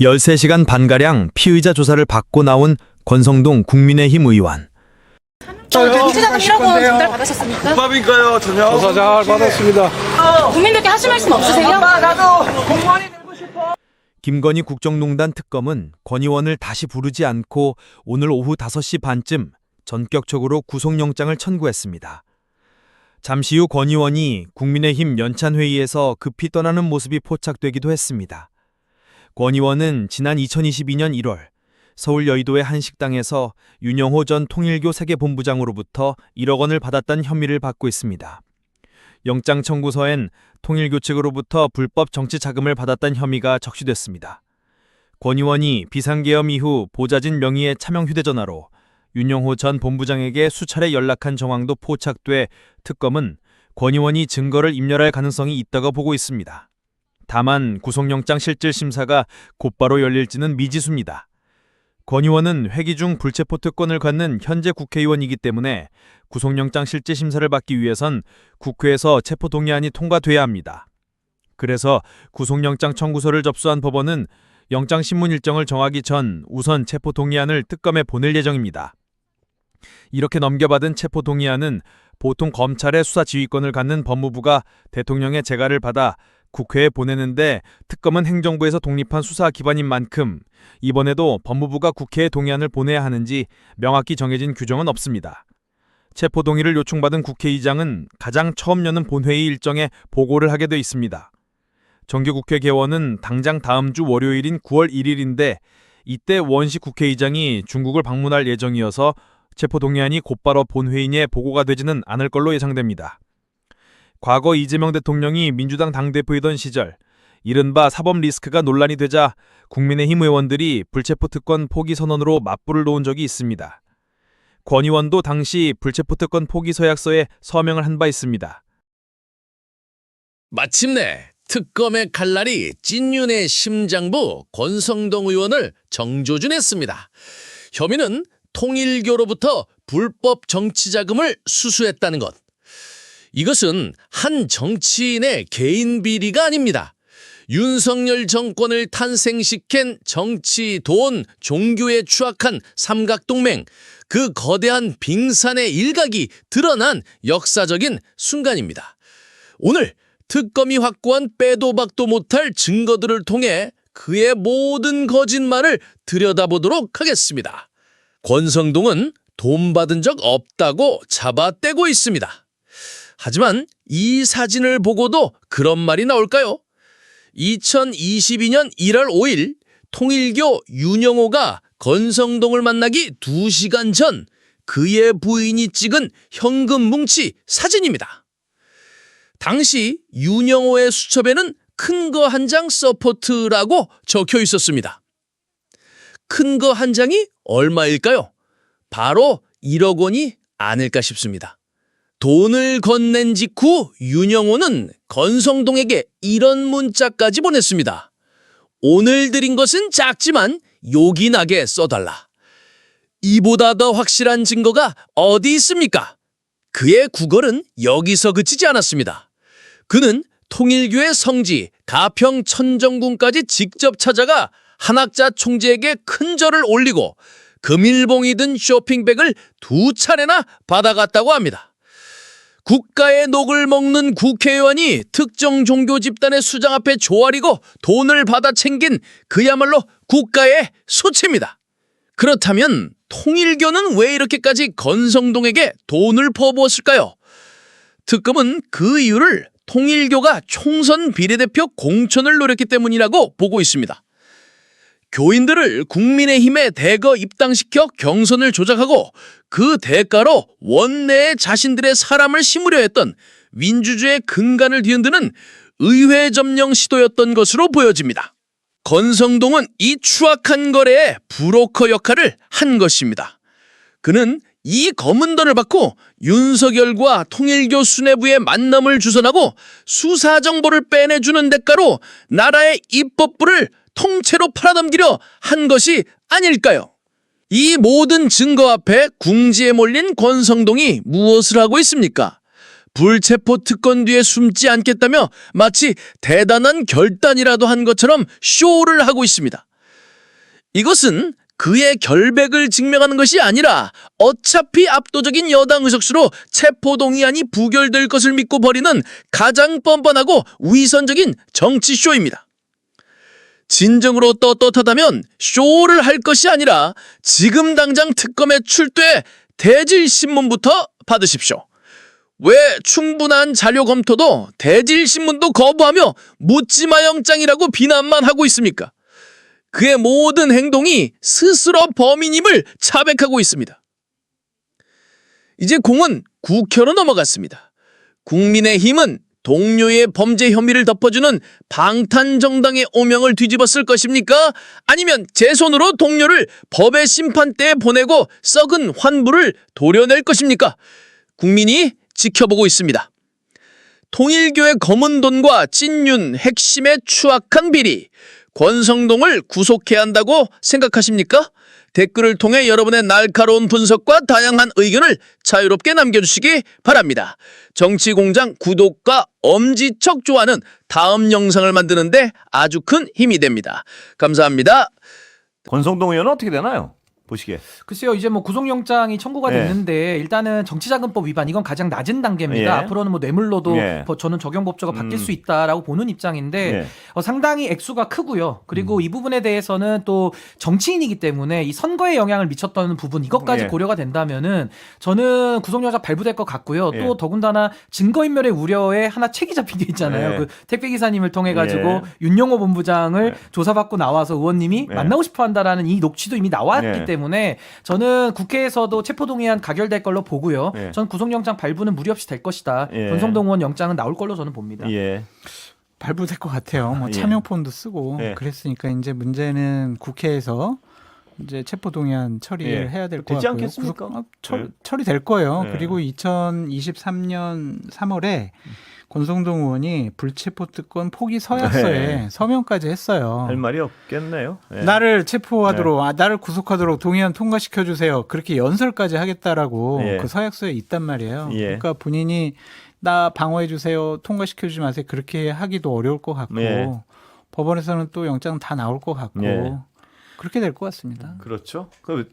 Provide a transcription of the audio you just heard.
13시간 반가량 피의자 조사를 받고 나온 권성동 국민의힘 의원. 정치자금 1억 원 전달 받으셨습니까? 밥인가요, 전혀? 조사 잘 받았습니다. 국민들께 하실 말씀 없으세요? 나도 공무원이 되고 싶어. 김건희 국정농단 특검은 권 의원을 다시 부르지 않고 오늘 오후 5시 반쯤 전격적으로 구속영장을 청구했습니다. 잠시 후 권 의원이 국민의힘 연찬회의에서 급히 떠나는 모습이 포착되기도 했습니다. 권 의원은 지난 2022년 1월 서울 여의도의 한 식당에서 윤영호 전 통일교 세계본부장으로부터 1억 원을 받았다는 혐의를 받고 있습니다. 영장 청구서엔 통일교 측으로부터 불법 정치 자금을 받았다는 혐의가 적시됐습니다. 권 의원이 비상계엄 이후 보좌진 명의의 차명 휴대전화로 윤영호 전 본부장에게 수차례 연락한 정황도 포착돼 특검은 권 의원이 증거를 인멸할 가능성이 있다고 보고 있습니다. 다만 구속영장 실질 심사가 곧바로 열릴지는 미지수입니다. 권 의원은 회기 중 불체포 특권을 갖는 현재 국회의원이기 때문에 구속영장 실질 심사를 받기 위해선 국회에서 체포 동의안이 통과돼야 합니다. 그래서 구속영장 청구서를 접수한 법원은 영장 신문 일정을 정하기 전 우선 체포 동의안을 특검에 보낼 예정입니다. 이렇게 넘겨받은 체포 동의안은 보통 검찰의 수사 지휘권을 갖는 법무부가 대통령의 재가를 받아 국회에 보내는데 특검은 행정부에서 독립한 수사 기관인 만큼 이번에도 법무부가 국회에 동의안을 보내야 하는지 명확히 정해진 규정은 없습니다. 체포 동의를 요청받은 국회의장은 가장 처음 여는 본회의 일정에 보고를 하게 돼 있습니다. 정기국회 개원은 당장 다음 주 월요일인 9월 1일인데 이때 원시 국회의장이 중국을 방문할 예정이어서 체포 동의안이 곧바로 본회의에 보고가 되지는 않을 걸로 예상됩니다. 과거 이재명 대통령이 민주당 당대표이던 시절 이른바 사법 리스크가 논란이 되자 국민의힘 의원들이 불체포 특권 포기 선언으로 맞불을 놓은 적이 있습니다. 권 의원도 당시 불체포 특권 포기 서약서에 서명을 한 바 있습니다. 마침내 특검의 칼날이 찐윤의 심장부 권성동 의원을 정조준했습니다. 혐의는 통일교로부터 불법 정치 자금을 수수했다는 것. 이것은 한 정치인의 개인 비리가 아닙니다. 윤석열 정권을 탄생시킨 정치, 돈, 종교에 추악한 삼각동맹, 그 거대한 빙산의 일각이 드러난 역사적인 순간입니다. 오늘 특검이 확보한 빼도 박도 못할 증거들을 통해 그의 모든 거짓말을 들여다보도록 하겠습니다. 권성동은 돈 받은 적 없다고 잡아떼고 있습니다. 하지만 이 사진을 보고도 그런 말이 나올까요? 2022년 1월 5일 통일교 윤영호가 권성동을 만나기 2시간 전 그의 부인이 찍은 현금 뭉치 사진입니다. 당시 윤영호의 수첩에는 큰 거 한 장 서포트라고 적혀 있었습니다. 큰 거 한 장이 얼마일까요? 바로 1억 원이 아닐까 싶습니다. 돈을 건넨 직후 윤영호는 건성동에게 이런 문자까지 보냈습니다. 오늘 드린 것은 작지만 요긴하게 써달라. 이보다 더 확실한 증거가 어디 있습니까? 그의 구걸은 여기서 그치지 않았습니다. 그는 통일교의 성지 가평 천정궁까지 직접 찾아가 한학자 총재에게 큰 절을 올리고 금일봉이 든 쇼핑백을 두 차례나 받아갔다고 합니다. 국가의 녹을 먹는 국회의원이 특정 종교 집단의 수장 앞에 조아리고 돈을 받아 챙긴 그야말로 국가의 소체입니다. 그렇다면 통일교는 왜 이렇게까지 건성동에게 돈을 퍼부었을까요? 특검은 그 이유를 통일교가 총선 비례대표 공천을 노렸기 때문이라고 보고 있습니다. 교인들을 국민의힘에 대거 입당시켜 경선을 조작하고 그 대가로 원내에 자신들의 사람을 심으려 했던 민주주의 근간을 뒤흔드는 의회 점령 시도였던 것으로 보여집니다. 건성동은 이 추악한 거래에 브로커 역할을 한 것입니다. 그는 이 검은 돈을 받고 윤석열과 통일교 수뇌부의 만남을 주선하고 수사 정보를 빼내주는 대가로 나라의 입법부를 통째로 팔아넘기려 한 것이 아닐까요? 이 모든 증거 앞에 궁지에 몰린 권성동이 무엇을 하고 있습니까? 불체포 특권 뒤에 숨지 않겠다며 마치 대단한 결단이라도 한 것처럼 쇼를 하고 있습니다. 이것은 그의 결백을 증명하는 것이 아니라 어차피 압도적인 여당 의석수로 체포동의안이 부결될 것을 믿고 벌이는 가장 뻔뻔하고 위선적인 정치쇼입니다. 진정으로 떳떳하다면 쇼를 할 것이 아니라 지금 당장 특검에 출두해 대질신문부터 받으십시오. 왜 충분한 자료 검토도 대질신문도 거부하며 묻지마 영장이라고 비난만 하고 있습니까? 그의 모든 행동이 스스로 범인임을 자백하고 있습니다. 이제 공은 국회로 넘어갔습니다. 국민의힘은 동료의 범죄 혐의를 덮어주는 방탄정당의 오명을 뒤집었을 것입니까? 아니면 제 손으로 동료를 법의 심판대에 보내고 썩은 환부를 도려낼 것입니까? 국민이 지켜보고 있습니다. 통일교의 검은 돈과 찐윤 핵심의 추악한 비리, 권성동을 구속해야 한다고 생각하십니까? 댓글을 통해 여러분의 날카로운 분석과 다양한 의견을 자유롭게 남겨주시기 바랍니다. 정치공장 구독과 엄지척 좋아는 다음 영상을 만드는데 아주 큰 힘이 됩니다. 감사합니다. 권성동 의원은 어떻게 되나요? 보시기에. 글쎄요, 이제 뭐 구속영장이 청구가 예. 됐는데 일단은 정치자금법 위반 이건 가장 낮은 단계입니다. 예. 앞으로는 뭐 뇌물로도 예. 버- 저는 적용법조가 바뀔 음. 수 있다라고 보는 입장인데 예. 어, 상당히 액수가 크고요. 그리고 음. 이 부분에 대해서는 또 정치인이기 때문에 이 선거에 영향을 미쳤던 부분 이것까지 예. 고려가 된다면은 저는 구속영장 발부될 것 같고요. 예. 또 더군다나 증거인멸의 우려에 하나 책이 잡힌 게 있잖아요. 예. 그 택배 기사님을 통해 가지고 예. 윤영호 본부장을 예. 조사받고 나와서 의원님이 예. 만나고 싶어한다라는 이 녹취도 이미 나왔기 예. 때문에 저는 국회에서도 체포동의안 가결될 걸로 보고요. 예. 전 구속영장 발부는 무리 없이 될 것이다. 예. 권성동 의원 영장은 나올 걸로 저는 봅니다. 예. 발부될 것 같아요. 뭐 예. 참여폰도 쓰고 예. 그랬으니까 이제 문제는 국회에서 이제 체포동의안 처리를 예. 해야 될 것 되지 같고요. 않겠습니까? 구속- 아, 처, 예. 처리될 거예요. 예. 그리고 2023년 3월에 권성동 의원이 불체포 특권 포기 서약서에 예. 서명까지 했어요. 할 말이 없겠네요. 예. 나를 체포하도록, 아, 나를 구속하도록 동의안 통과시켜 주세요. 그렇게 연설까지 하겠다라고 예. 그 서약서에 있단 말이에요. 예. 그러니까 본인이 나 방어해 주세요, 통과시켜 주지 마세요. 그렇게 하기도 어려울 것 같고 예. 법원에서는 또 영장 다 나올 것 같고 예. 그렇게 될 것 같습니다. 그렇죠. 그